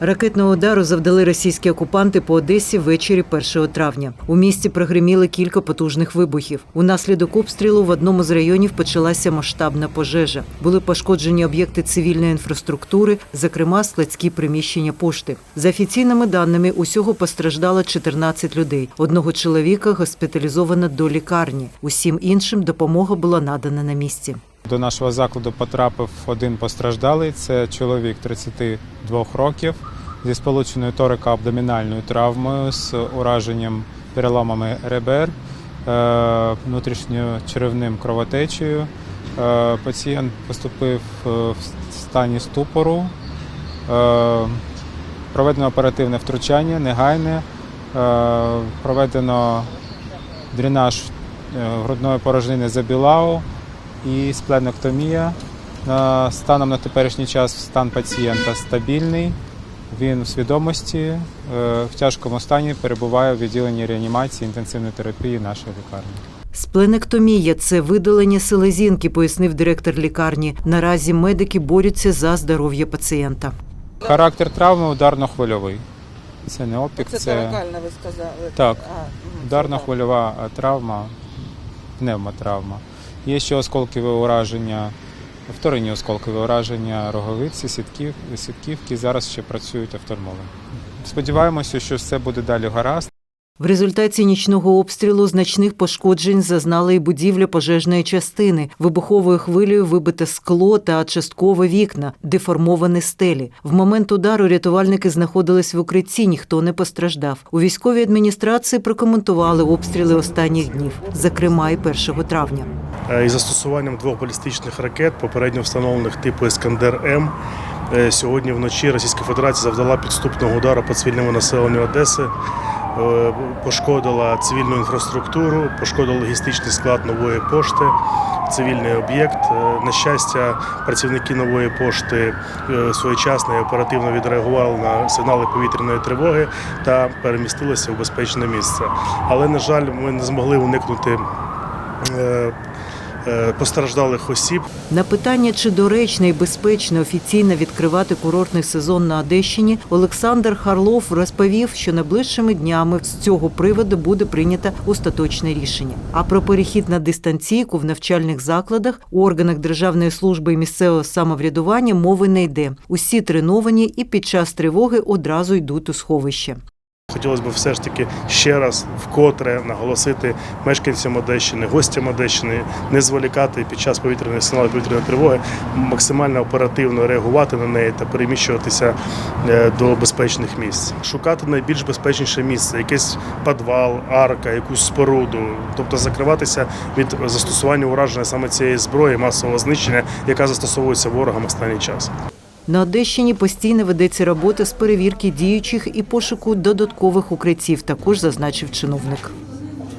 Ракетного удару завдали російські окупанти по Одесі ввечері 1 травня. У місті прогреміли кілька потужних вибухів. Унаслідок обстрілу в одному з районів почалася масштабна пожежа. Були пошкоджені об'єкти цивільної інфраструктури, зокрема складські приміщення пошти. За офіційними даними, усього постраждало 14 людей. Одного чоловіка госпіталізовано до лікарні. Усім іншим допомога була надана на місці. До нашого закладу потрапив один постраждалий. Це чоловік 32 років зі сполученою торико-абдомінальною травмою з ураженням переламами ребер, е, внутрішньочеревним кровотечею. Е, Пацієнт поступив е, в стані ступору. Проведено оперативне втручання, негайне. Проведено дренаж грудної порожнини забілау і спленоктомія. Станом на теперішній час стан пацієнта стабільний. Він в свідомості, е, в тяжкому стані перебуває в відділенні реанімації інтенсивної терапії нашої лікарні. Спленектомія це видалення селезінки, пояснив директор лікарні. Наразі медики борються за здоров'я пацієнта. Характер травми ударно-хвильовий. Це не опік, Це це торакальна, ви сказали. Так. А, ударно-хвильова е, травма, пневмотравма. Є ще осколкове ураження, вторинні осколкові ураження роговиці, сітків, сітківки. Зараз ще працюють офтальмологи. Сподіваємося, що все буде далі гаразд. В результаті нічного обстрілу значних пошкоджень зазнала і будівля пожежної частини. Вибуховою хвилею вибите скло та частково вікна, деформовані стелі. В момент удару рятувальники знаходились в укритті, ніхто не постраждав. У військовій адміністрації прокоментували обстріли останніх днів, зокрема і 1 травня. Е, із застосуванням двох балістичних ракет, попередньо встановлених типу Іскандер М. Е, Сьогодні вночі Російська Федерація завдала підступного удару по цивільному населенню Одеси, пошкодила цивільну інфраструктуру, пошкодила логістичний склад нової пошти, цивільний об'єкт. Е, На щастя, працівники нової пошти е, своєчасно і оперативно відреагували на сигнали повітряної тривоги та перемістилися в безпечне місце. Але, на жаль, ми не змогли уникнути. Е, Постраждалих осіб На питання, чи доречно і безпечно офіційно відкривати курортний сезон на Одещині, Олександр Харлов розповів, що найближчими днями з цього приводу буде прийнято остаточне рішення. А про перехід на дистанційку в навчальних закладах у органах державної служби і місцевого самоврядування мови не йде. Усі треновані і під час тривоги одразу йдуть у сховище. Хотілося б все ж таки ще раз вкотре наголосити мешканцям Одещини, гостям Одещини, не зволікати під час повітряної сигналу повітряної тривоги, максимально оперативно реагувати на неї та переміщуватися е, до безпечних місць. Шукати найбільш безпечніше місце, якийсь підвал, арка, якусь споруду, тобто закриватися від застосування ураження саме цієї зброї масового знищення, яка застосовується ворогом останній час. На Одещині постійно ведеться робота з перевірки діючих і пошуку додаткових укриттів, також зазначив чиновник.